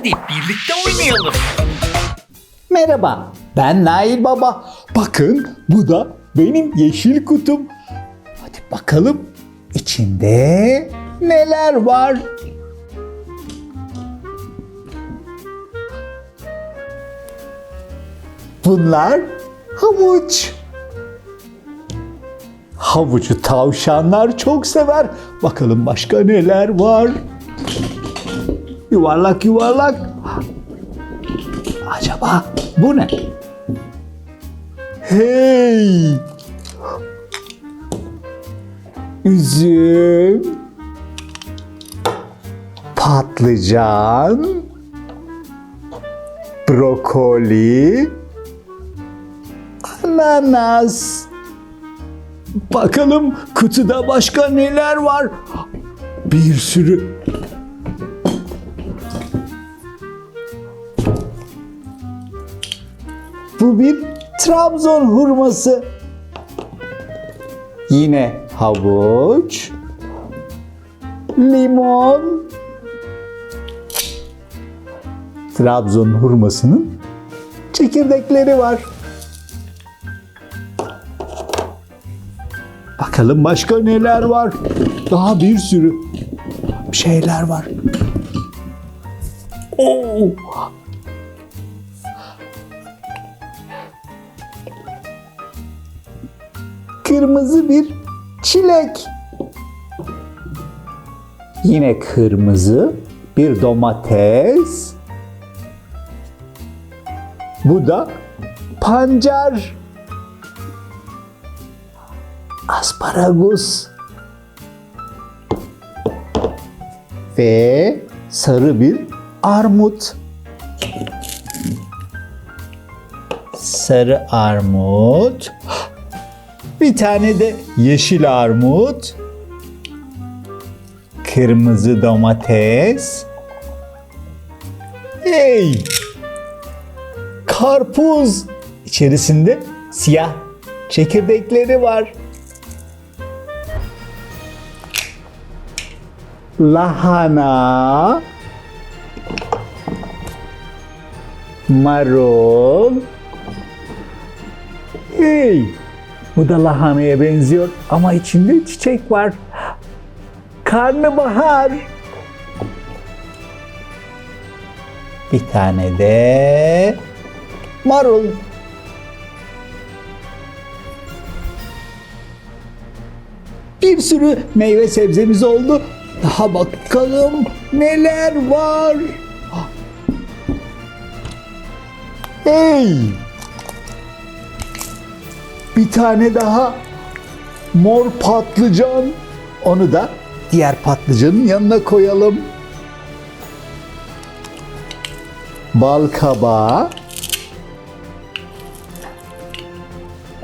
Hadi birlikte oynayalım. Merhaba, ben Nail Baba. Bakın bu da benim yeşil kutum. Hadi bakalım içinde neler var? Bunlar havuç. Havucu tavşanlar çok sever. Bakalım başka neler var? Yuvarlak yuvarlak. Acaba bu ne? Hey! Üzüm, patlıcan, brokoli, ananas. Bakalım kutuda başka neler var? Bir sürü Bu bir Trabzon hurması. Yine havuç, limon. Trabzon hurmasının çekirdekleri var. Bakalım başka neler var? Daha bir sürü şeyler var. Oo, kırmızı bir çilek. Yine kırmızı bir domates. Bu da pancar. Asparagus. Ve sarı bir armut. Sarı armut. Bir tane de yeşil armut. Kırmızı domates. Hey! Karpuz. İçerisinde siyah çekirdekleri var. Lahana. Marul. Hey! Bu da lahanaya benziyor ama içinde çiçek var. Karnabahar. Bir tane de marul. Bir sürü meyve sebzemiz oldu. Daha bakalım neler var. Hey! Bir tane daha mor patlıcan. Onu da diğer patlıcanın yanına koyalım. Bal kabağı.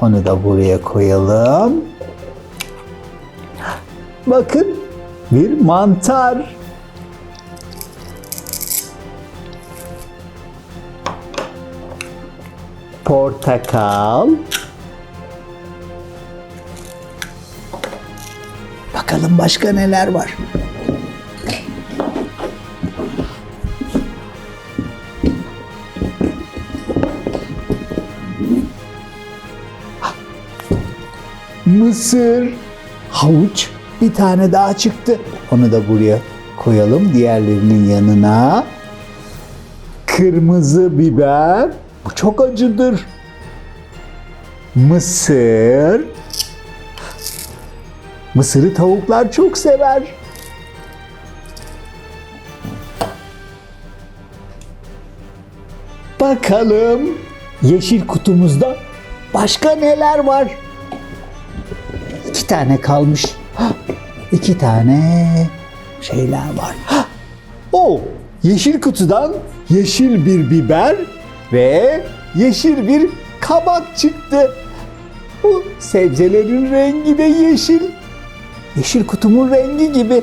Onu da buraya koyalım. Bakın bir mantar. Portakal. Bakalım başka neler var. Mısır, havuç bir tane daha çıktı. Onu da buraya koyalım diğerlerinin yanına. Kırmızı biber. Bu çok acıdır. Mısır. Mısırı tavuklar çok sever. Bakalım yeşil kutumuzda başka neler var? İki tane kalmış. Hah, İki tane şeyler var. Hah, O yeşil kutudan yeşil bir biber ve yeşil bir kabak çıktı. Bu sebzelerin rengi de yeşil. Yeşil kutumun rengi gibi.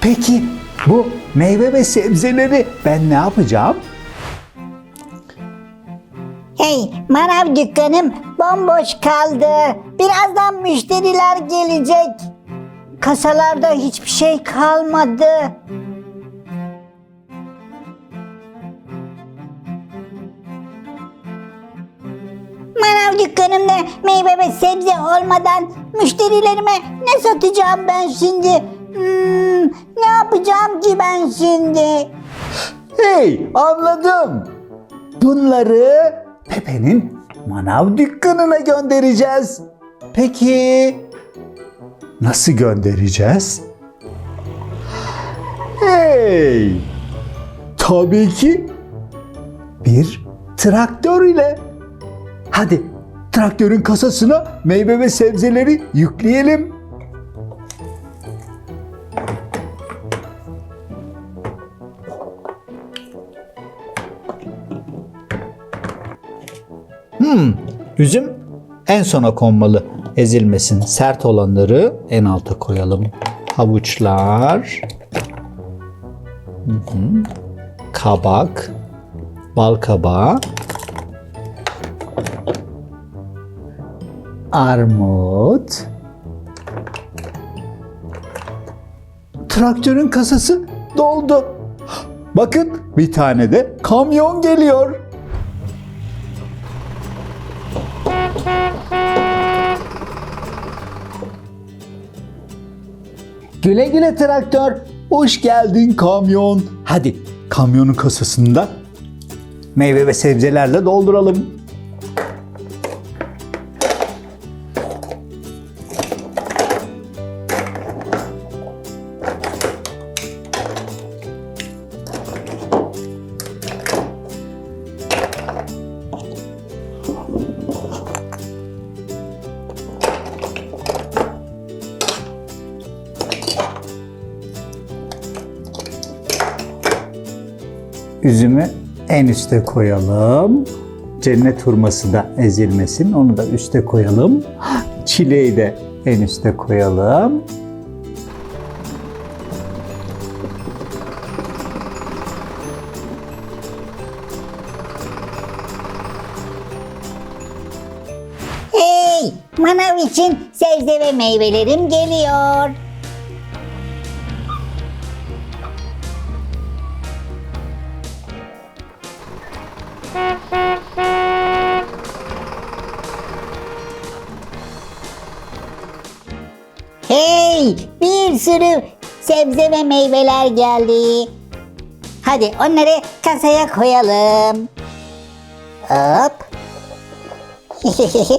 Peki bu meyve ve sebzeleri ben ne yapacağım? Hey, manav dükkanım bomboş kaldı. Birazdan müşteriler gelecek. Kasalarda hiçbir şey kalmadı. Dükkanımda meyve ve sebze olmadan müşterilerime ne satacağım ben şimdi? Hmm, ne yapacağım ki ben şimdi? Hey anladım. Bunları Pepe'nin manav dükkanına göndereceğiz. Peki nasıl göndereceğiz? Hey! Tabii ki bir traktör ile. Hadi traktörün kasasına meyve ve sebzeleri yükleyelim. Hmm, üzüm en sona konmalı. Ezilmesin. Sert olanları en alta koyalım. Havuçlar. Hı hı. Kabak. Bal kabağı. Armut. Traktörün kasası doldu. Bakın bir tane de kamyon geliyor. Güle güle traktör. Hoş geldin kamyon. Hadi kamyonun kasasında meyve ve sebzelerle dolduralım. Üzümü en üste koyalım. Cennet hurması da ezilmesin. Onu da üste koyalım. Çileği de en üste koyalım. Hey, manav için sebze ve meyvelerim geliyor. Sürü sebze ve meyveler geldi. Hadi onları kasaya koyalım. Hop.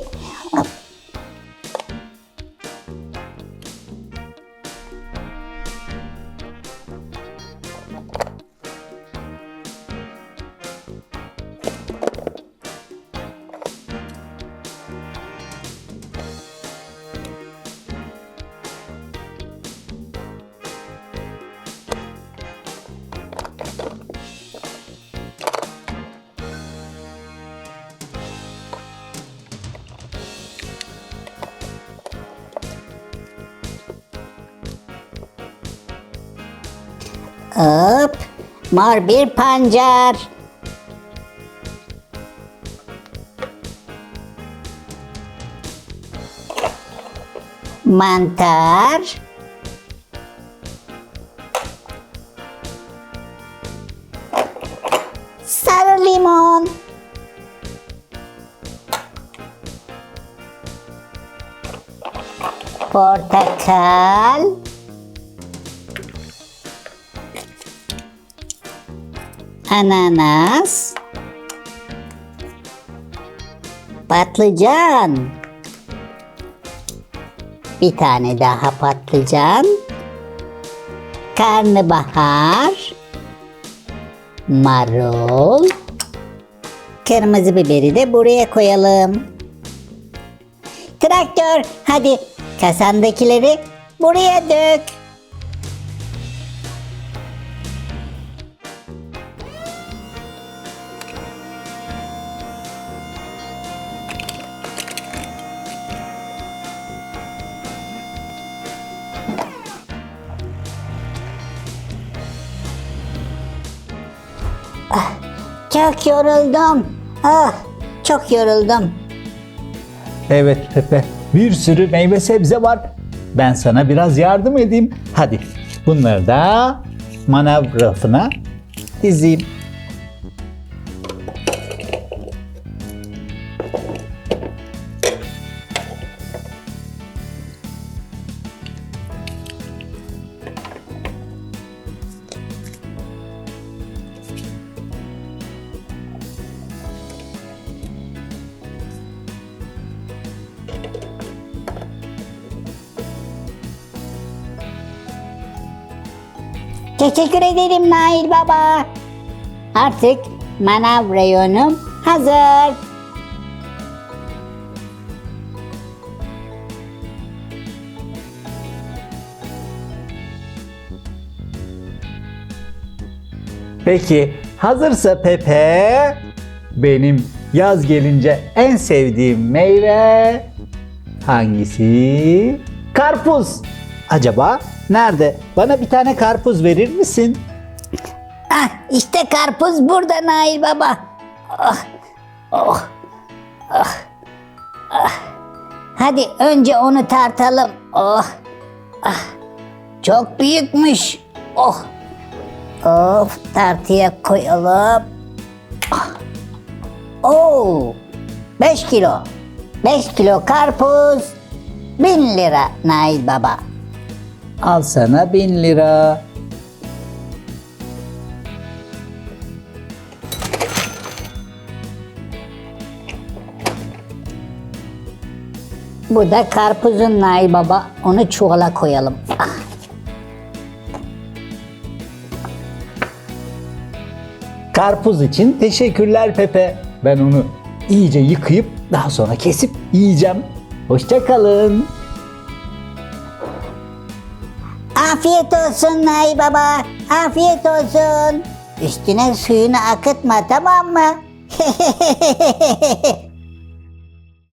Mor bir pancar. Mantar. Sarı limon. Portakal. Ananas, patlıcan, bir tane daha patlıcan, karnabahar, marul, kırmızı biberi de buraya koyalım. Traktör, hadi kasandakileri buraya dök. Çok yoruldum. Ah, çok yoruldum. Evet Pepe, bir sürü meyve sebze var. Ben sana biraz yardım edeyim. Hadi bunları da manav rafına dizeyim. Teşekkür ederim Nail Baba. Artık manav reyonum hazır. Peki hazırsa Pepe, benim yaz gelince en sevdiğim meyve hangisi? Karpuz. Acaba nerede? Bana bir tane karpuz verir misin? Ah, işte karpuz burada Nail Baba. Oh, oh, oh, ah. Hadi önce onu tartalım. Oh, ah. Çok büyükmüş. Oh, of tartıya koyalım. Ah. Oo, 5 kilo. 5 kilo karpuz. 1000 lira Nail Baba. Al sana bin lira. Bu da karpuzun Nail Baba. Onu çuvala koyalım. Ah. Karpuz için teşekkürler Pepe. Ben onu iyice yıkayıp daha sonra kesip yiyeceğim. Hoşça Afiyet olsun Nail Baba. Afiyet olsun. Üstüne suyunu akıtma tamam mı?